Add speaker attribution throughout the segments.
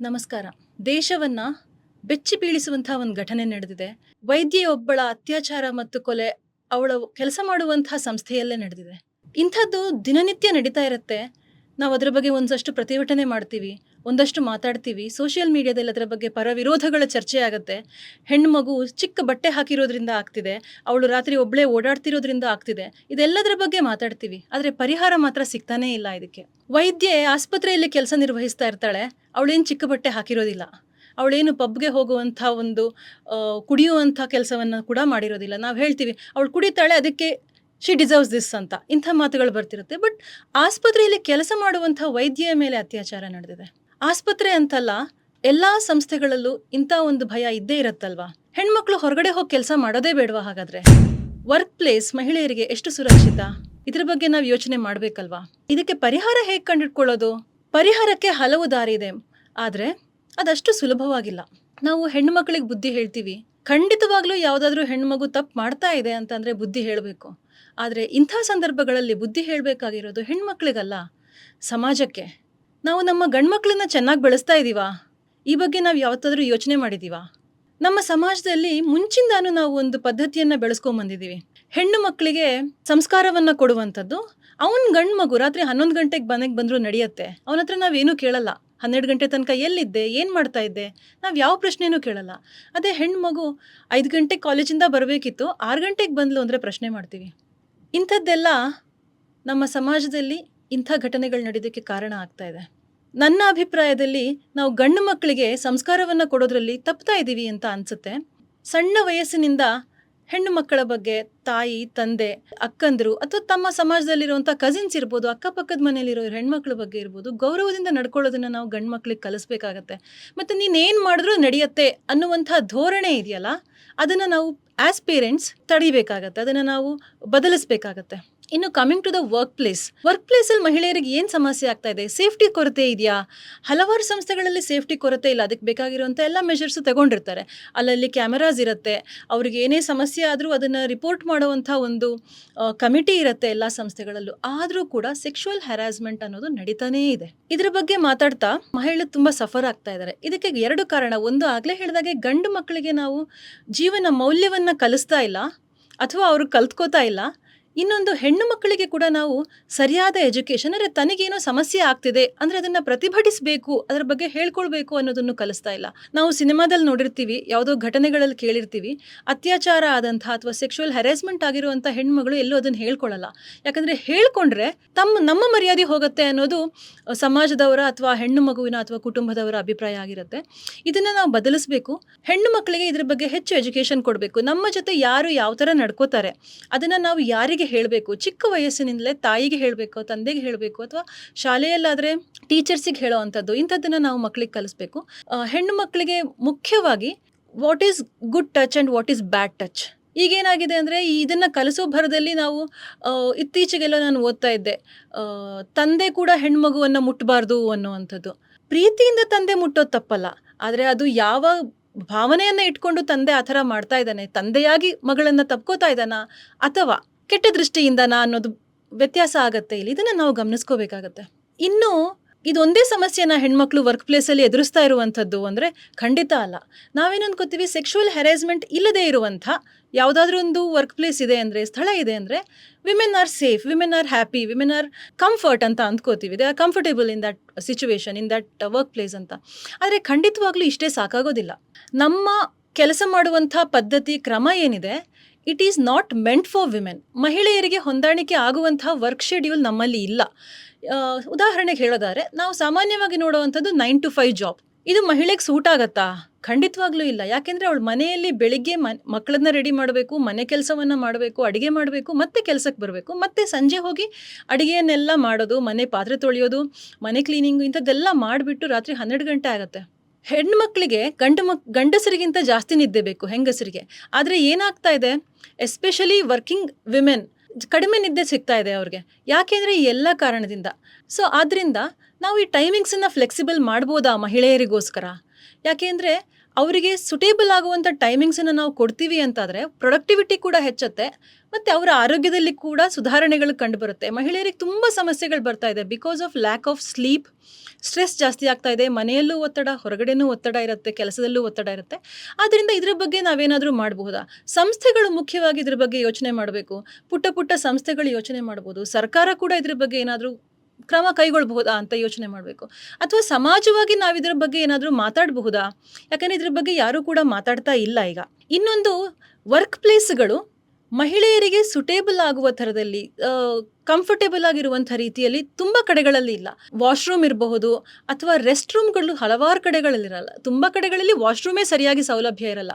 Speaker 1: ನಮಸ್ಕಾರ. ದೇಶವನ್ನ ಬೆಚ್ಚಿ ಬೀಳಿಸುವಂತಹ ಒಂದು ಘಟನೆ ನಡೆದಿದೆ. ವೈದ್ಯೆಯೊಬ್ಬಳ ಅತ್ಯಾಚಾರ ಮತ್ತು ಕೊಲೆ ಅವಳ ಕೆಲಸ ಮಾಡುವಂತಹ ಸಂಸ್ಥೆಯಲ್ಲೇ ನಡೆದಿದೆ. ಇಂಥದ್ದು ದಿನನಿತ್ಯ ನಡೀತಾ ಇರುತ್ತೆ. ನಾವು ಅದರ ಬಗ್ಗೆ ಒಂದಷ್ಟು ಪ್ರತಿಭಟನೆ ಮಾಡ್ತೀವಿ. ಒಂದಷ್ಟು ಮಾತಾಡ್ತೀವಿ. ಸೋಷಿಯಲ್ ಮೀಡಿಯಾದಲ್ಲಿ ಅದರ ಬಗ್ಗೆ ಪರ ವಿರೋಧಗಳ ಚರ್ಚೆ ಆಗುತ್ತೆ. ಹೆಣ್ಣು ಮಗು ಚಿಕ್ಕ ಬಟ್ಟೆ ಹಾಕಿರೋದ್ರಿಂದ ಆಗ್ತಿದೆ. ಅವಳು ರಾತ್ರಿ ಒಬ್ಬಳೇ ಓಡಾಡ್ತಿರೋದ್ರಿಂದ ಆಗ್ತಿದೆ. ಇದೆಲ್ಲದರ ಬಗ್ಗೆ ಮಾತಾಡ್ತೀವಿ. ಆದರೆ ಪರಿಹಾರ ಮಾತ್ರ ಸಿಗ್ತಾನೇ ಇಲ್ಲ ಇದಕ್ಕೆ. ವೈದ್ಯೆ ಆಸ್ಪತ್ರೆಯಲ್ಲಿ ಕೆಲಸ ನಿರ್ವಹಿಸ್ತಾ ಇರ್ತಾಳೆ. ಅವಳೇನು ಚಿಕ್ಕ ಬಟ್ಟೆ ಹಾಕಿರೋದಿಲ್ಲ. ಅವಳೇನು ಪಬ್ಗೆ ಹೋಗುವಂಥ ಒಂದು ಕುಡಿಯುವಂಥ ಕೆಲಸವನ್ನು ಕೂಡ ಮಾಡಿರೋದಿಲ್ಲ. ನಾವು ಹೇಳ್ತೀವಿ, ಅವಳು ಕುಡಿತಾಳೆ, ಅದಕ್ಕೆ ಶಿ ಡಿಸರ್ವ್ಸ್ ದಿಸ್ ಅಂತ. ಇಂಥ ಮಾತುಗಳು ಬರ್ತಿರುತ್ತೆ. ಬಟ್ ಆಸ್ಪತ್ರೆಯಲ್ಲಿ ಕೆಲಸ ಮಾಡುವಂಥ ವೈದ್ಯೆಯ ಮೇಲೆ ಅತ್ಯಾಚಾರ ನಡೆದಿದೆ. ಆಸ್ಪತ್ರೆ ಅಂತಲ್ಲ, ಎಲ್ಲ ಸಂಸ್ಥೆಗಳಲ್ಲೂ ಇಂಥ ಒಂದು ಭಯ ಇದ್ದೇ ಇರುತ್ತಲ್ವಾ? ಹೆಣ್ಮಕ್ಳು ಹೊರಗಡೆ ಹೋಗಿ ಕೆಲಸ ಮಾಡೋದೇ ಬೇಡವಾ ಹಾಗಾದ್ರೆ? ವರ್ಕ್ ಪ್ಲೇಸ್ ಮಹಿಳೆಯರಿಗೆ ಎಷ್ಟು ಸುರಕ್ಷಿತ? ಇದ್ರ ಬಗ್ಗೆ ನಾವು ಯೋಚನೆ ಮಾಡ್ಬೇಕಲ್ವಾ? ಇದಕ್ಕೆ ಪರಿಹಾರ ಹೇಗೆ ಕಂಡಿಟ್ಕೊಳ್ಳೋದು? ಪರಿಹಾರಕ್ಕೆ ಹಲವು ದಾರಿ ಇದೆ. ಆದರೆ ಅದಷ್ಟು ಸುಲಭವಾಗಿಲ್ಲ. ನಾವು ಹೆಣ್ಣು ಬುದ್ಧಿ ಹೇಳ್ತೀವಿ. ಖಂಡಿತವಾಗ್ಲೂ ಯಾವುದಾದ್ರೂ ಹೆಣ್ಮಗು ತಪ್ಪು ಮಾಡ್ತಾ ಇದೆ ಅಂತಂದ್ರೆ ಬುದ್ಧಿ ಹೇಳಬೇಕು. ಆದರೆ ಇಂಥ ಸಂದರ್ಭಗಳಲ್ಲಿ ಬುದ್ಧಿ ಹೇಳಬೇಕಾಗಿರೋದು ಹೆಣ್ಮಕ್ಳಿಗಲ್ಲ, ಸಮಾಜಕ್ಕೆ. ನಾವು ನಮ್ಮ ಗಂಡ್ಮಕ್ಳನ್ನ ಚೆನ್ನಾಗಿ ಬೆಳೆಸ್ತಾ ಇದ್ದೀವಾ ಈ ಬಗ್ಗೆ ನಾವು ಯಾವತ್ತಾದ್ರೂ ಯೋಚನೆ ಮಾಡಿದ್ದೀವಾ ನಮ್ಮ ಸಮಾಜದಲ್ಲಿ ಮುಂಚಿಂದಾನು ನಾವು ಒಂದು ಪದ್ಧತಿಯನ್ನ ಬೆಳೆಸ್ಕೊಂಬಂದಿದ್ದೀವಿ ಹೆಣ್ಣು ಮಕ್ಕಳಿಗೆ ಸಂಸ್ಕಾರವನ್ನ ಕೊಡುವಂಥದ್ದು, ಅವನ್ ಗಂಡು ಮಗು ರಾತ್ರಿ ಹನ್ನೊಂದು ಗಂಟೆಗೆ ಮನೆಗೆ ಬಂದರೂ ನಡೆಯುತ್ತೆ. ಅವನ ಹತ್ರ ನಾವೇನು ಕೇಳಲ್ಲ. ಹನ್ನೆರಡು ಗಂಟೆ ತನಕ ಎಲ್ಲಿದ್ದೆ? ಏನು ಮಾಡ್ತಾ ಇದ್ದೆ? ನಾವು ಯಾವ ಪ್ರಶ್ನೆನೂ ಕೇಳಲ್ಲ. ಅದೇ ಹೆಣ್ಣು ಮಗು ಐದು ಗಂಟೆಗೆ ಕಾಲೇಜಿಂದ ಬರಬೇಕಿತ್ತು, ಆರು ಗಂಟೆಗೆ ಬಂದ್ಲು ಅಂದರೆ ಪ್ರಶ್ನೆ ಮಾಡ್ತೀವಿ. ಇಂಥದ್ದೆಲ್ಲ ನಮ್ಮ ಸಮಾಜದಲ್ಲಿ ಇಂಥ ಘಟನೆಗಳು ನಡೆಯೋದಕ್ಕೆ ಕಾರಣ ಆಗ್ತಾ ಇದೆ. ನನ್ನ ಅಭಿಪ್ರಾಯದಲ್ಲಿ ನಾವು ಗಂಡು ಮಕ್ಕಳಿಗೆ ಸಂಸ್ಕಾರವನ್ನು ಕೊಡೋದ್ರಲ್ಲಿ ತಪ್ತಾ ಇದ್ದೀವಿ ಅಂತ ಅನ್ಸುತ್ತೆ. ಸಣ್ಣ ವಯಸ್ಸಿನಿಂದ ಹೆಣ್ಣು ಮಕ್ಕಳ ಬಗ್ಗೆ ತಾಯಿ, ತಂದೆ, ಅಕ್ಕಂದರು ಅಥವಾ ತಮ್ಮ ಸಮಾಜದಲ್ಲಿರುವಂಥ ಕಸಿನ್ಸ್ ಇರ್ಬೋದು, ಅಕ್ಕಪಕ್ಕದ ಮನೆಯಲ್ಲಿರೋ ಹೆಣ್ಮಕ್ಳ ಬಗ್ಗೆ ಇರ್ಬೋದು, ಗೌರವದಿಂದ ನಡ್ಕೊಳ್ಳೋದನ್ನು ನಾವು ಗಂಡು ಮಕ್ಳಿಗೆ ಕಲಿಸ್ಬೇಕಾಗತ್ತೆ. ಮತ್ತು ನೀನೇನು ಮಾಡಿದ್ರೂ ನಡೆಯುತ್ತೆ ಅನ್ನುವಂಥ ಧೋರಣೆ ಇದೆಯಲ್ಲ, ಅದನ್ನು ನಾವು ಆ್ಯಸ್ ಪೇರೆಂಟ್ಸ್ ತಡಿಬೇಕಾಗತ್ತೆ, ಅದನ್ನು ನಾವು ಬದಲಿಸ್ಬೇಕಾಗತ್ತೆ. ಇನ್ನು coming to the work place work ಪ್ಲೇಸಲ್ಲಿ ಮಹಿಳೆಯರಿಗೆ ಏನು ಸಮಸ್ಯೆ ಆಗ್ತಾ ಇದೆ? ಸೇಫ್ಟಿ ಕೊರತೆ ಇದೆಯಾ? ಹಲವಾರು ಸಂಸ್ಥೆಗಳಲ್ಲಿ ಸೇಫ್ಟಿ ಕೊರತೆ ಇಲ್ಲ. ಅದಕ್ಕೆ ಬೇಕಾಗಿರುವಂಥ ಎಲ್ಲ ಮೆಷರ್ಸು ತಗೊಂಡಿರ್ತಾರೆ. ಅಲ್ಲಲ್ಲಿ ಕ್ಯಾಮರಾಸ್ ಇರುತ್ತೆ. ಅವ್ರಿಗೆ ಏನೇ ಸಮಸ್ಯೆ ಆದರೂ ಅದನ್ನು ರಿಪೋರ್ಟ್ ಮಾಡುವಂಥ ಒಂದು ಕಮಿಟಿ ಇರುತ್ತೆ ಎಲ್ಲ ಸಂಸ್ಥೆಗಳಲ್ಲೂ. ಆದರೂ ಕೂಡ ಸೆಕ್ಷುವಲ್ ಹ್ಯಾರಾಸ್ಮೆಂಟ್ ಅನ್ನೋದು ನಡೀತಾನೇ ಇದೆ. ಇದರ ಬಗ್ಗೆ ಮಾತಾಡ್ತಾ ಮಹಿಳೆ ತುಂಬ ಸಫರ್ ಆಗ್ತಾ ಇದ್ದಾರೆ ಇದಕ್ಕೆ ಎರಡು ಕಾರಣ. ಒಂದು, ಆಗಲೇ ಹೇಳಿದಾಗೆ ಗಂಡು ಮಕ್ಕಳಿಗೆ ನಾವು ಜೀವನ ಮೌಲ್ಯವನ್ನು ಕಲಿಸ್ತಾ ಇಲ್ಲ. ಅಥವಾ ಅವರು ಕಲ್ತ್ಕೋತಾ ಇಲ್ಲ. ಇನ್ನೊಂದು ಹೆಣ್ಣು ಮಕ್ಕಳಿಗೆ ಕೂಡ ನಾವು ಸರಿಯಾದ ಎಜುಕೇಷನ್ ಅಂದರೆ ತನಗೇನೋ ಸಮಸ್ಯೆ ಆಗ್ತಿದೆ ಅಂದರೆ ಅದನ್ನು ಪ್ರತಿಭಟಿಸಬೇಕು, ಅದರ ಬಗ್ಗೆ ಹೇಳ್ಕೊಳ್ಬೇಕು ಅನ್ನೋದನ್ನು ಕಲಿಸ್ತಾ ಇಲ್ಲ. ನಾವು ಸಿನಿಮಾದಲ್ಲಿ ನೋಡಿರ್ತೀವಿ, ಯಾವುದೋ ಘಟನೆಗಳಲ್ಲಿ ಕೇಳಿರ್ತೀವಿ, ಅತ್ಯಾಚಾರ ಆದಂಥ ಅಥವಾ ಸೆಕ್ಷುವಲ್ ಹೆರಾಸ್ಮೆಂಟ್ ಆಗಿರುವಂಥ ಹೆಣ್ಮಗಳು ಎಲ್ಲೂ ಅದನ್ನು ಹೇಳ್ಕೊಳ್ಳಲ್ಲ ಯಾಕಂದರೆ ಹೇಳ್ಕೊಂಡ್ರೆ ತಮ್ಮ, ನಮ್ಮ ಮರ್ಯಾದೆ ಹೋಗುತ್ತೆ ಅನ್ನೋದು ಸಮಾಜದವರ ಅಥವಾ ಹೆಣ್ಣು ಮಗುವಿನ ಅಥವಾ ಕುಟುಂಬದವರ ಅಭಿಪ್ರಾಯ ಆಗಿರುತ್ತೆ. ಇದನ್ನು ನಾವು ಬದಲಿಸಬೇಕು. ಹೆಣ್ಣು ಮಕ್ಕಳಿಗೆ ಇದ್ರ ಬಗ್ಗೆ ಹೆಚ್ಚು ಎಜುಕೇಷನ್ ಕೊಡಬೇಕು. ನಮ್ಮ ಜೊತೆ ಯಾರು ಯಾವ ಥರ ನಡ್ಕೋತಾರೆ, ಅದನ್ನು ನಾವು ಯಾರಿಗೆ ಹೇಳಬೇಕು, ಚಿಕ್ಕ ವಯಸ್ಸಿನಿಂದಲೇ ತಾಯಿಗೆ ಹೇಳಬೇಕು, ತಂದೆಗೆ ಹೇಳಬೇಕು ಅಥವಾ ಶಾಲೆಯಲ್ಲಾದರೆ ಟೀಚರ್ಸಿಗೆ ಹೇಳೋ ಅಂಥದ್ದು ಇಂಥದ್ದನ್ನು ನಾವು ಮಕ್ಕಳಿಗೆ ಕಲಿಸ್ಬೇಕು. ಹೆಣ್ಣು ಮಕ್ಕಳಿಗೆ ಮುಖ್ಯವಾಗಿ what is good touch and what is bad touch ಈಗೇನಾಗಿದೆ ಅಂದರೆ ಇದನ್ನು ಕಲಿಸೋ ಭರದಲ್ಲಿ ನಾವು ಇತ್ತೀಚೆಗೆಲ್ಲ ನಾನು ಓದ್ತಾ ಇದ್ದೆ. ತಂದೆ ಕೂಡ ಹೆಣ್ಮಗುವನ್ನು ಮುಟ್ಟಬಾರ್ದು ಅನ್ನುವಂಥದ್ದು. ಪ್ರೀತಿಯಿಂದ ತಂದೆ ಮುಟ್ಟೋದು ತಪ್ಪಲ್ಲ. ಆದರೆ ಅದು ಯಾವ ಭಾವನೆಯನ್ನು ಇಟ್ಕೊಂಡು ತಂದೆ ಆ ಥರ ಮಾಡ್ತಾ ಇದ್ದಾನೆ, ತಂದೆಯಾಗಿ ಮಗಳನ್ನು ತಪ್ಕೋತಾ ಇದ್ದಾನ ಅಥವಾ ಕೆಟ್ಟ ದೃಷ್ಟಿಯಿಂದನಾ ಅನ್ನೋದು ವ್ಯತ್ಯಾಸ ಆಗತ್ತೆ ಇಲ್ಲಿ. ಇದನ್ನು ನಾವು ಗಮನಿಸ್ಕೋಬೇಕಾಗತ್ತೆ. ಇನ್ನು ಇದೊಂದೇ ಸಮಸ್ಯೆನ ಹೆಣ್ಮಕ್ಳು ವರ್ಕ್ ಪ್ಲೇಸಲ್ಲಿ ಎದುರಿಸ್ತಾ ಇರುವಂಥದ್ದು ಅಂದರೆ ಖಂಡಿತ ಅಲ್ಲ. ನಾವೇನು ಸೆಕ್ಷುವಲ್ ಹೆರಾಸ್ಮೆಂಟ್ ಇಲ್ಲದೆ ಇರುವಂಥ ಯಾವುದಾದ್ರೂ ಒಂದು ವರ್ಕ್ ಪ್ಲೇಸ್ ಇದೆ ಅಂದರೆ, ಸ್ಥಳ ಇದೆ ಅಂದರೆ women are safe women are happy women are comfort ಅಂತ ಅಂದ್ಕೋತೀವಿ. They are comfortable in that situation in that work place ಅಂತ. ಆದರೆ ಖಂಡಿತವಾಗ್ಲೂ ಇಷ್ಟೇ ಸಾಕಾಗೋದಿಲ್ಲ. ನಮ್ಮ ಕೆಲಸ ಮಾಡುವಂಥ ಪದ್ಧತಿ, ಕ್ರಮ ಏನಿದೆ it is not meant for women ಮಹಿಳೆಯರಿಗೆ ಹೊಂದಾಣಿಕೆ ಆಗುವಂತಹ ವರ್ಕ್ ಶೆಡ್ಯೂಲ್ ನಮ್ಮಲ್ಲಿ ಇಲ್ಲ. ಉದಾಹರಣೆಗೆ ಹೇಳೋದಾದ್ರೆ, ನಾವು ಸಾಮಾನ್ಯವಾಗಿ ನೋಡುವಂಥದ್ದು ನೈನ್ ಟು ಫೈವ್ ಜಾಬ್ ಇದು ಮಹಿಳೆಗೆ ಸೂಟ್ ಆಗತ್ತಾ? ಖಂಡಿತವಾಗ್ಲೂ ಇಲ್ಲ. ಯಾಕೆಂದರೆ ಅವಳು ಮನೆಯಲ್ಲಿ ಬೆಳಿಗ್ಗೆ ಮಕ್ಕಳನ್ನ ರೆಡಿ ಮಾಡಬೇಕು, ಮನೆ ಕೆಲಸವನ್ನು ಮಾಡಬೇಕು, ಅಡುಗೆ ಮಾಡಬೇಕು, ಮತ್ತೆ ಕೆಲಸಕ್ಕೆ ಬರಬೇಕು, ಮತ್ತೆ ಸಂಜೆ ಹೋಗಿ ಅಡುಗೆಯನ್ನೆಲ್ಲ ಮಾಡೋದು, ಮನೆ ಪಾತ್ರೆ ತೊಳೆಯೋದು, ಮನೆ ಕ್ಲೀನಿಂಗು ಇಂಥದ್ದೆಲ್ಲ ಮಾಡಿಬಿಟ್ಟು ರಾತ್ರಿ ಹನ್ನೆರಡು ಗಂಟೆ ಆಗುತ್ತೆ. ಹೆಣ್ಮಕ್ಳಿಗೆ ಗಂಡು ಮಕ್, ಗಂಡಸರಿಗಿಂತ ಜಾಸ್ತಿ ನಿದ್ದೆ ಬೇಕು, ಹೆಂಗಸರಿಗೆ. ಆದರೆ ಏನಾಗ್ತಾ ಇದೆ? ಎಸ್ಪೆಷಲಿ ವರ್ಕಿಂಗ್ ವಿಮೆನ್, ಕಡಿಮೆ ನಿದ್ದೆ ಸಿಗ್ತಾ ಇದೆ ಅವ್ರಿಗೆ. ಯಾಕೆಂದರೆ ಈ ಎಲ್ಲ ಕಾರಣದಿಂದ. ಸೊ ಆದ್ದರಿಂದ ನಾವು ಈ ಟೈಮಿಂಗ್ಸನ್ನು ಫ್ಲೆಕ್ಸಿಬಲ್ ಮಾಡ್ಬೋದಾ ಮಹಿಳೆಯರಿಗೋಸ್ಕರ? ಯಾಕೆಂದರೆ ಅವರಿಗೆ ಸುಟೇಬಲ್ ಆಗುವಂಥ ಟೈಮಿಂಗ್ಸನ್ನು ನಾವು ಕೊಡ್ತೀವಿ ಅಂತಾದರೆ ಪ್ರೊಡಕ್ಟಿವಿಟಿ ಕೂಡ ಹೆಚ್ಚುತ್ತೆ, ಮತ್ತು ಅವರ ಆರೋಗ್ಯದಲ್ಲಿ ಕೂಡ ಸುಧಾರಣೆಗಳು ಕಂಡುಬರುತ್ತೆ. ಮಹಿಳೆಯರಿಗೆ ತುಂಬ ಸಮಸ್ಯೆಗಳು ಬರ್ತಾ ಇದೆ. Because of lack of sleep stress ಜಾಸ್ತಿ ಆಗ್ತಾ ಇದೆ. ಮನೆಯಲ್ಲೂ ಒತ್ತಡ, ಹೊರಗಡೆನೂ ಒತ್ತಡ ಇರುತ್ತೆ, ಕೆಲಸದಲ್ಲೂ ಒತ್ತಡ ಇರುತ್ತೆ. ಆದ್ದರಿಂದ ಇದರ ಬಗ್ಗೆ ನಾವೇನಾದರೂ ಮಾಡಬಹುದಾ? ಸಂಸ್ಥೆಗಳು ಮುಖ್ಯವಾಗಿ ಇದ್ರ ಬಗ್ಗೆ ಯೋಚನೆ ಮಾಡಬೇಕು. ಪುಟ್ಟ ಪುಟ್ಟ ಸಂಸ್ಥೆಗಳು ಯೋಚನೆ ಮಾಡ್ಬೋದು. ಸರ್ಕಾರ ಕೂಡ ಇದ್ರ ಬಗ್ಗೆ ಏನಾದರೂ ಕ್ರಮ ಕೈಗೊಳ್ಳಬಹುದಾ ಅಂತ ಯೋಚನೆ ಮಾಡಬೇಕು. ಅಥವಾ ಸಮಾಜವಾಗಿ ನಾವು ಇದರ ಬಗ್ಗೆ ಏನಾದರೂ ಮಾತಾಡಬಹುದಾ? ಯಾಕಂದರೆ ಇದ್ರ ಬಗ್ಗೆ ಯಾರೂ ಕೂಡ ಮಾತಾಡ್ತಾ ಇಲ್ಲ ಈಗ. ಇನ್ನೊಂದು ವರ್ಕ್ ಪ್ಲೇಸ್ಗಳು ಮಹಿಳೆಯರಿಗೆ ಸುಟೇಬಲ್ ಆಗುವ ಥರದಲ್ಲಿ ಕಂಫರ್ಟೇಬಲ್ ಆಗಿರುವಂಥ ರೀತಿಯಲ್ಲಿ ತುಂಬ ಕಡೆಗಳಲ್ಲಿ ಇಲ್ಲ. ವಾಶ್ರೂಮ್ ಇರಬಹುದು ಅಥವಾ ರೆಸ್ಟ್ ರೂಮ್ಗಳು ಹಲವಾರು ಕಡೆಗಳಲ್ಲಿರಲ್ಲ ತುಂಬ ಕಡೆಗಳಲ್ಲಿ ವಾಶ್ರೂಮೇ ಸರಿಯಾಗಿ ಸೌಲಭ್ಯ ಇರಲ್ಲ.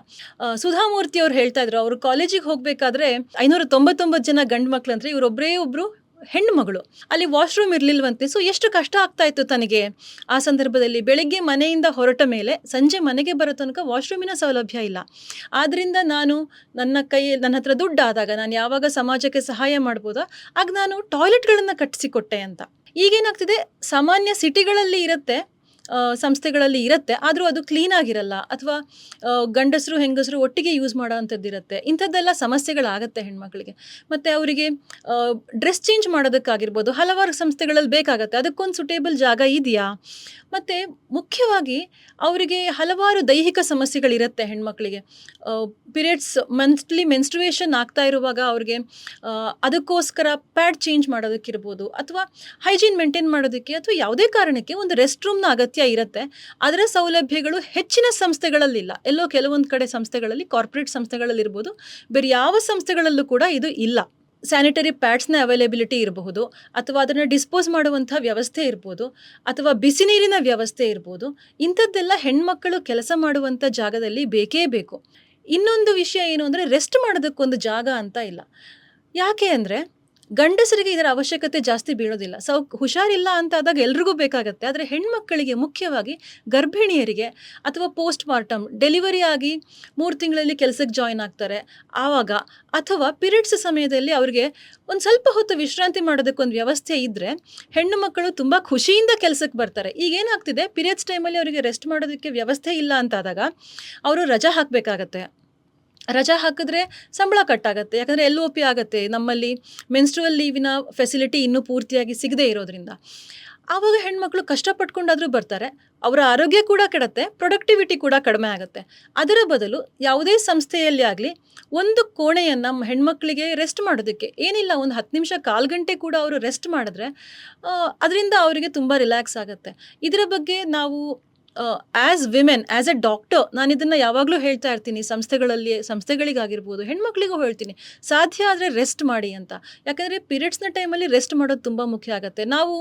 Speaker 1: ಸುಧಾಮೂರ್ತಿ ಅವ್ರು ಹೇಳ್ತಾ ಇದ್ರು, ಅವರು ಕಾಲೇಜಿಗೆ ಹೋಗಬೇಕಾದ್ರೆ ಐನೂರ ತೊಂಬತ್ತೊಂಬತ್ತು ಜನ ಗಂಡು ಮಕ್ಳು ಅಂದರೆ ಇವರೊಬ್ಬರೇ ಒಬ್ಬರು ಹೆಣ್ಣು ಮಗಳು ಅಲ್ಲಿ ವಾಶ್ರೂಮ್ ಇರಲಿಲ್ವಂತೆ. ಸೊ ಎಷ್ಟು ಕಷ್ಟ ಆಗ್ತಾ ಇತ್ತು ತನಗೆ. ಆ ಸಂದರ್ಭದಲ್ಲಿ ಬೆಳಗ್ಗೆ ಮನೆಯಿಂದ ಹೊರಟ ಮೇಲೆ ಸಂಜೆ ಮನೆಗೆ ಬರೋ ತನಕ ವಾಶ್ರೂಮಿನ ಸೌಲಭ್ಯ ಇಲ್ಲ. ಆದ್ದರಿಂದ ನಾನು ನನ್ನ ಕೈ, ನನ್ನ ಹತ್ರ ದುಡ್ಡಾದಾಗ, ನಾನು ಯಾವಾಗ ಸಮಾಜಕ್ಕೆ ಸಹಾಯ ಮಾಡ್ಬೋದೋ? ಆಗ ನಾನು ಟಾಯ್ಲೆಟ್ಗಳನ್ನು ಕಟ್ಟಿಸಿಕೊಟ್ಟೆ ಅಂತ. ಈಗೇನಾಗ್ತಿದೆ? ಸಾಮಾನ್ಯ ಸಿಟಿಗಳಲ್ಲಿ ಇರುತ್ತೆ. ಸಂಸ್ಥೆಗಳಲ್ಲಿ ಇರುತ್ತೆ, ಆದರೂ ಅದು ಕ್ಲೀನ್ ಆಗಿರಲ್ಲ ಅಥವಾ ಗಂಡಸರು, ಹೆಂಗಸರು ಒಟ್ಟಿಗೆ ಯೂಸ್ ಮಾಡೋ ಅಂಥದ್ದು ಇರುತ್ತೆ. ಇಂಥದ್ದೆಲ್ಲ ಸಮಸ್ಯೆಗಳಾಗತ್ತೆ ಹೆಣ್ಮಕ್ಳಿಗೆ. ಮತ್ತು ಅವರಿಗೆ ಡ್ರೆಸ್ ಚೇಂಜ್ ಮಾಡೋದಕ್ಕಾಗಿರ್ಬೋದು, ಹಲವಾರು ಸಂಸ್ಥೆಗಳಲ್ಲಿ ಬೇಕಾಗತ್ತೆ. ಅದಕ್ಕೊಂದು ಸುಟೇಬಲ್ ಜಾಗ ಇದೆಯಾ? ಮತ್ತು ಮುಖ್ಯವಾಗಿ ಅವರಿಗೆ ಹಲವಾರು ದೈಹಿಕ ಸಮಸ್ಯೆಗಳಿರುತ್ತೆ ಹೆಣ್ಮಕ್ಳಿಗೆ. ಪೀರಿಯಡ್ಸ್ ಮಂತ್ಲಿ ಮೆನ್ಸ್ಟ್ರುವೇಷನ್ ಆಗ್ತಾ ಇರುವಾಗ ಅವ್ರಿಗೆ ಅದಕ್ಕೋಸ್ಕರ ಪ್ಯಾಡ್ ಚೇಂಜ್ ಮಾಡೋದಕ್ಕಿರ್ಬೋದು, ಅಥವಾ ಹೈಜೀನ್ ಮೇಂಟೈನ್ ಮಾಡೋದಕ್ಕೆ ಅಥವಾ ಯಾವುದೇ ಕಾರಣಕ್ಕೆ ಒಂದು ರೆಸ್ಟ್ ರೂಮ್ನ ಅಗತ್ಯ ಇರುತ್ತೆ. ಅದರ ಸೌಲಭ್ಯಗಳು ಹೆಚ್ಚಿನ ಸಂಸ್ಥೆಗಳಲ್ಲಿಲ್ಲ. ಎಲ್ಲೋ ಕೆಲವೊಂದು ಕಡೆ ಸಂಸ್ಥೆಗಳಲ್ಲಿ ಕಾರ್ಪೊರೇಟ್ ಸಂಸ್ಥೆಗಳಲ್ಲಿರ್ಬೋದು. ಬೇರೆ ಯಾವ ಸಂಸ್ಥೆಗಳಲ್ಲೂ ಕೂಡ ಇದು ಇಲ್ಲ. ಸ್ಯಾನಿಟರಿ ಪ್ಯಾಡ್ಸ್ನ ಅವೈಲೇಬಿಲಿಟಿ ಇರಬಹುದು, ಅಥವಾ ಅದನ್ನು ಡಿಸ್ಪೋಸ್ ಮಾಡುವಂಥ ವ್ಯವಸ್ಥೆ ಇರ್ಬೋದು, ಅಥವಾ ಬಿಸಿ ನೀರಿನ ವ್ಯವಸ್ಥೆ ಇರ್ಬೋದು. ಇಂಥದ್ದೆಲ್ಲ ಹೆಣ್ಮಕ್ಕಳು ಕೆಲಸ ಮಾಡುವಂಥ ಜಾಗದಲ್ಲಿ ಬೇಕೇ ಬೇಕು. ಇನ್ನೊಂದು ವಿಷಯ ಏನು ಅಂದರೆ ರೆಸ್ಟ್ ಮಾಡೋದಕ್ಕೊಂದು ಜಾಗ ಅಂತ ಇಲ್ಲ. ಯಾಕೆ ಅಂದರೆ ಗಂಡಸರಿಗೆ ಇದರ ಅವಶ್ಯಕತೆ ಜಾಸ್ತಿ ಬೀಳೋದಿಲ್ಲ. ಸೌ ಹುಷಾರಿಲ್ಲ ಅಂತ ಆದಾಗ ಎಲ್ರಿಗೂ ಬೇಕಾಗತ್ತೆ. ಆದರೆ ಹೆಣ್ಮಕ್ಕಳಿಗೆ ಮುಖ್ಯವಾಗಿ ಗರ್ಭಿಣಿಯರಿಗೆ ಅಥವಾ ಪೋಸ್ಟ್ ಮಾರ್ಟಮ್ ಡೆಲಿವರಿ ಆಗಿ ಮೂರು ತಿಂಗಳಲ್ಲಿ ಕೆಲಸಕ್ಕೆ ಜಾಯಿನ್ ಆಗ್ತಾರೆ. ಆವಾಗ ಅಥವಾ ಪಿರಿಯಡ್ಸ್ ಸಮಯದಲ್ಲಿ ಅವರಿಗೆ ಒಂದು ಸ್ವಲ್ಪ ಹೊತ್ತು ವಿಶ್ರಾಂತಿ ಮಾಡೋದಕ್ಕೊಂದು ವ್ಯವಸ್ಥೆ ಇದ್ದರೆ ಹೆಣ್ಣು ಮಕ್ಕಳು ತುಂಬ ಖುಷಿಯಿಂದ ಕೆಲಸಕ್ಕೆ ಬರ್ತಾರೆ. ಈಗ ಏನಾಗ್ತಿದೆ? ಪಿರಿಯಡ್ಸ್ ಟೈಮಲ್ಲಿ ಅವರಿಗೆ ರೆಸ್ಟ್ ಮಾಡೋದಕ್ಕೆ ವ್ಯವಸ್ಥೆ ಇಲ್ಲ ಅಂತಾದಾಗ ಅವರು ರಜಾ ಹಾಕಬೇಕಾಗತ್ತೆ. ರಜಾ ಹಾಕಿದ್ರೆ ಸಂಬಳ ಕಟ್ಟಾಗತ್ತೆ. ಯಾಕಂದರೆ ಎಲ್ ಒ ಪಿ ಆಗುತ್ತೆ. ನಮ್ಮಲ್ಲಿ ಮೆನ್ಸ್ಟ್ರುವಲ್ ಲೀವಿನ ಫೆಸಿಲಿಟಿ ಇನ್ನೂ ಪೂರ್ತಿಯಾಗಿ ಸಿಗದೇ ಇರೋದ್ರಿಂದ. ಆವಾಗ ಹೆಣ್ಮಕ್ಳು ಕಷ್ಟಪಟ್ಕೊಂಡಾದರೂ ಬರ್ತಾರೆ. ಅವರ ಆರೋಗ್ಯ ಕೂಡ ಕೆಡುತ್ತೆ. ಪ್ರೊಡಕ್ಟಿವಿಟಿ ಕೂಡ ಕಡಿಮೆ ಆಗುತ್ತೆ. ಅದರ ಬದಲು ಯಾವುದೇ ಸಂಸ್ಥೆಯಲ್ಲಿ ಆಗಲಿ ಒಂದು ಕೋಣೆಯನ್ನು ಹೆಣ್ಮಕ್ಳಿಗೆ ರೆಸ್ಟ್ ಮಾಡೋದಕ್ಕೆ ಏನಿಲ್ಲ, ಒಂದು ಹತ್ತು ನಿಮಿಷ ಕಾಲು ಗಂಟೆ ಕೂಡ ಅವರು ರೆಸ್ಟ್ ಮಾಡಿದ್ರೆ ಅದರಿಂದ ಅವರಿಗೆ ತುಂಬ ರಿಲ್ಯಾಕ್ಸ್ ಆಗುತ್ತೆ. ಇದರ ಬಗ್ಗೆ ನಾವು as women as a doctor ನಾನು ಇದನ್ನು ಯಾವಾಗಲೂ ಹೇಳ್ತಾ ಇರ್ತೀನಿ. ಸಂಸ್ಥೆಗಳಲ್ಲಿ, ಸಂಸ್ಥೆಗಳಿಗಾಗಿರ್ಬೋದು, ಹೆಣ್ಮಕ್ಳಿಗೂ ಹೇಳ್ತೀನಿ. ಸಾಧ್ಯ ಆದರೆ ರೆಸ್ಟ್ ಮಾಡಿ ಅಂತ. ಯಾಕಂದರೆ ಪೀರಿಯಡ್ಸ್ನ ಟೈಮಲ್ಲಿ ರೆಸ್ಟ್ ಮಾಡೋದು ತುಂಬ ಮುಖ್ಯ ಆಗುತ್ತೆ. ನಾವು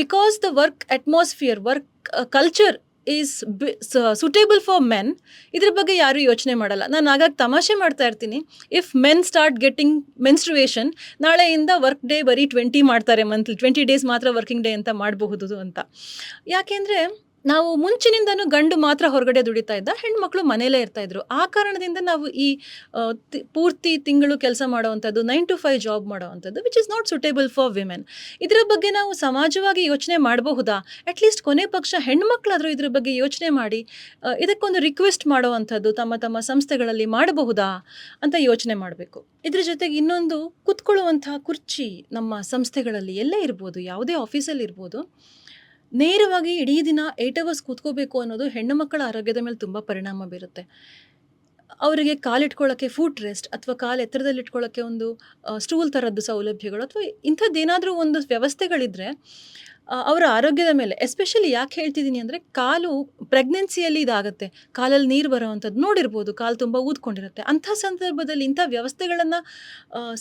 Speaker 1: because the work atmosphere work culture is be suitable for men ಇದ್ರ ಬಗ್ಗೆ ಯಾರೂ ಯೋಚನೆ ಮಾಡಲ್ಲ. ನಾನು ಆಗಾಗ ತಮಾಷೆ ಮಾಡ್ತಾ ಇರ್ತೀನಿ. If men start getting menstruation ನಾಳೆಯಿಂದ ವರ್ಕ್ ಡೇ ಬರೀ ಟ್ವೆಂಟಿ ಮಾಡ್ತಾರೆ ಮಂತ್ಲಿ ಟ್ವೆಂಟಿ ಡೇಸ್ ಮಾತ್ರ ವರ್ಕಿಂಗ್ ಡೇ ಅಂತ ಮಾಡಬಹುದು ಅಂತ. ಯಾಕೆಂದರೆ ನಾವು ಮುಂಚಿನಿಂದನೂ ಗಂಡು ಮಾತ್ರ ಹೊರಗಡೆ ದುಡಿತಾ ಇದ್ದ, ಹೆಣ್ಮಕ್ಳು ಮನೇಲೇ ಇರ್ತಾ ಇದ್ರು. ಆ ಕಾರಣದಿಂದ ನಾವು ಈ ಪೂರ್ತಿ ತಿಂಗಳು ಕೆಲಸ ಮಾಡುವಂಥದ್ದು, ನೈನ್ ಟು ಫೈವ್ ಜಾಬ್ ಮಾಡುವಂಥದ್ದು which is not suitable for women ಇದರ ಬಗ್ಗೆ ನಾವು ಸಮಾಜವಾಗಿ ಯೋಚನೆ ಮಾಡಬಹುದಾ? ಅಟ್ಲೀಸ್ಟ್ ಕೊನೆ ಪಕ್ಷ ಹೆಣ್ಮಕ್ಳಾದರೂ ಇದ್ರ ಬಗ್ಗೆ ಯೋಚನೆ ಮಾಡಿ ಇದಕ್ಕೊಂದು ರಿಕ್ವೆಸ್ಟ್ ಮಾಡುವಂಥದ್ದು ತಮ್ಮ ತಮ್ಮ ಸಂಸ್ಥೆಗಳಲ್ಲಿ ಮಾಡಬಹುದಾ ಅಂತ ಯೋಚನೆ ಮಾಡಬೇಕು. ಇದ್ರ ಜೊತೆಗೆ ಇನ್ನೊಂದು ಕುತ್ಕೊಳ್ಳುವಂಥ ಕುರ್ಚಿ ನಮ್ಮ ಸಂಸ್ಥೆಗಳಲ್ಲಿ ಎಲ್ಲೇ ಇರ್ಬೋದು, ಯಾವುದೇ ಆಫೀಸಲ್ಲಿ ಇರ್ಬೋದು ನೇರವಾಗಿ ಇಡೀ ದಿನ ಏಟ್ ಅವರ್ಸ್ ಕೂತ್ಕೋಬೇಕು ಅನ್ನೋದು ಹೆಣ್ಣು ಮಕ್ಕಳ ಆರೋಗ್ಯದ ಮೇಲೆ ತುಂಬ ಪರಿಣಾಮ ಬೀರುತ್ತೆ. ಅವರಿಗೆ ಕಾಲಿಟ್ಕೊಳ್ಳೋಕ್ಕೆ ಫುಟ್ ರೆಸ್ಟ್ ಅಥವಾ ಕಾಲು ಎತ್ತರದಲ್ಲಿ ಇಟ್ಕೊಳ್ಳೋಕ್ಕೆ ಒಂದು ಸ್ಟೂಲ್ ಥರದ್ದು ಸೌಲಭ್ಯಗಳು ಅಥವಾ ಇಂಥದ್ದೇನಾದರೂ ಒಂದು ವ್ಯವಸ್ಥೆಗಳಿದ್ದರೆ ಅವರ ಆರೋಗ್ಯದ ಮೇಲೆ ಎಸ್ಪೆಷಲಿ ಯಾಕೆ ಹೇಳ್ತಿದ್ದೀನಿ ಅಂದರೆ ಕಾಲು ಪ್ರೆಗ್ನೆನ್ಸಿಯಲ್ಲಿ ಇದಾಗುತ್ತೆ. ಕಾಲಲ್ಲಿ ನೀರು ಬರೋವಂಥದ್ದು ನೋಡಿರ್ಬೋದು, ಕಾಲು ತುಂಬ ಊದ್ಕೊಂಡಿರುತ್ತೆ. ಅಂಥ ಸಂದರ್ಭದಲ್ಲಿ ಇಂಥ ವ್ಯವಸ್ಥೆಗಳನ್ನು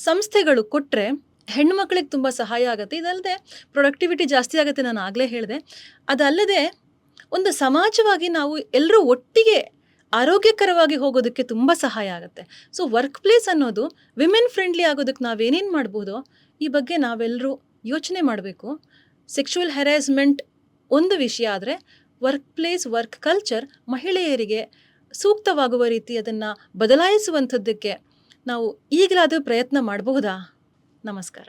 Speaker 1: ಸಂಸ್ಥೆಗಳು ಕೊಟ್ಟರೆ ಹೆಣ್ಣು ಮಕ್ಕಳಿಗೆ ತುಂಬ ಸಹಾಯ ಆಗುತ್ತೆ. ಇದಲ್ಲದೆ ಪ್ರೊಡಕ್ಟಿವಿಟಿ ಜಾಸ್ತಿ ಆಗುತ್ತೆ ನಾನು ಆಗಲೇ ಹೇಳಿದೆ. ಅದಲ್ಲದೆ ಒಂದು ಸಮಾಜವಾಗಿ ನಾವು ಎಲ್ಲರೂ ಒಟ್ಟಿಗೆ ಆರೋಗ್ಯಕರವಾಗಿ ಹೋಗೋದಕ್ಕೆ ತುಂಬ ಸಹಾಯ ಆಗುತ್ತೆ. ಸೊ ವರ್ಕ್ ಪ್ಲೇಸ್ ಅನ್ನೋದು ವಿಮೆನ್ ಫ್ರೆಂಡ್ಲಿ ಆಗೋದಕ್ಕೆ ನಾವೇನೇನು ಮಾಡ್ಬೋದೋ? ಈ ಬಗ್ಗೆ ನಾವೆಲ್ಲರೂ ಯೋಚನೆ ಮಾಡಬೇಕು. ಸೆಕ್ಷುವಲ್ ಹೆರಾಸ್ಮೆಂಟ್ ಒಂದು ವಿಷಯ ಆದರೆ ವರ್ಕ್ ಪ್ಲೇಸ್ ವರ್ಕ್ ಕಲ್ಚರ್ ಮಹಿಳೆಯರಿಗೆ ಸೂಕ್ತವಾಗುವ ರೀತಿ ಅದನ್ನು ಬದಲಾಯಿಸುವಂಥದ್ದಕ್ಕೆ ನಾವು ಈಗಲಾದರೂ ಪ್ರಯತ್ನ ಮಾಡಬಹುದಾ ನಮಸ್ಕಾರ.